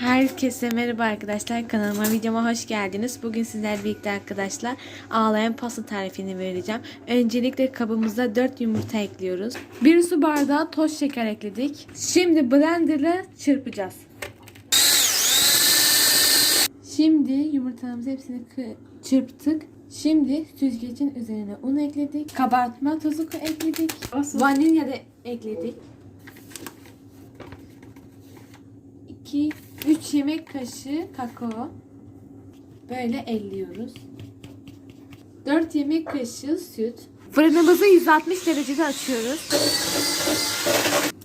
Herkese merhaba arkadaşlar. Kanalıma videoma hoş geldiniz. Bugün sizler birlikte arkadaşlar ağlayan pasta tarifini vereceğim. Öncelikle kabımıza 4 yumurta ekliyoruz. 1 su bardağı toz şeker ekledik. Şimdi blenderla çırpacağız. Şimdi yumurtalarımızı hepsini çırptık. Şimdi süzgecin üzerine un ekledik. Kabartma tozu ekledik. Vanilya da ekledik. 2 3 yemek kaşığı kakao. Böyle elliyoruz. 4 yemek kaşığı süt. Fırınımızı 160 derecede açıyoruz.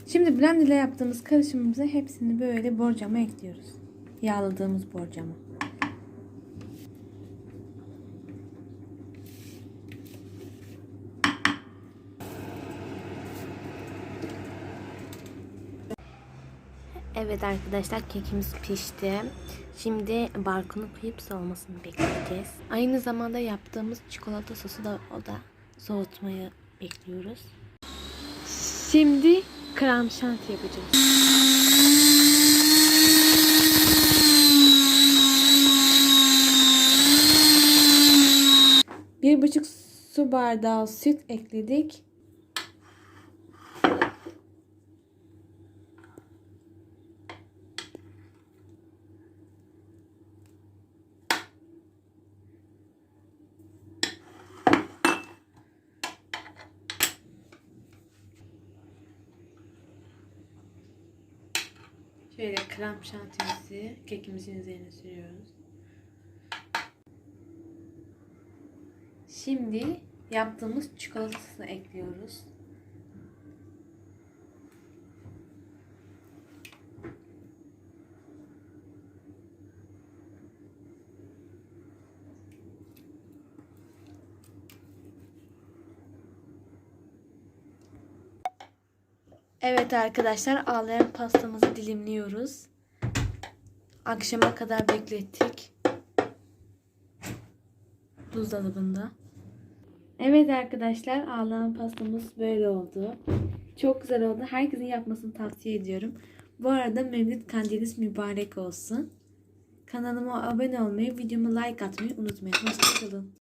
Şimdi blend ile yaptığımız karışımımıza hepsini böyle borcama ekliyoruz. Yağladığımız borcama. Evet arkadaşlar kekimiz pişti. Şimdi barkonu koyup soğumasını bekleyeceğiz. Aynı zamanda yaptığımız çikolata sosu da o da soğutmayı bekliyoruz. Şimdi krem şanti yapacağız. Bir buçuk su bardağı süt ekledik. Şöyle krem şantimizi kekimizin üzerine sürüyoruz. Şimdi yaptığımız çikolatasını ekliyoruz. Evet arkadaşlar ağlayan pastamızı dilimliyoruz. Akşama kadar beklettik. Buzdolabında. Evet arkadaşlar ağlayan pastamız böyle oldu. Çok güzel oldu. Herkesin yapmasını tavsiye ediyorum. Bu arada Mevlüt Kandiliniz mübarek olsun. Kanalıma abone olmayı, videomu like atmayı unutmayın. Hoşçakalın.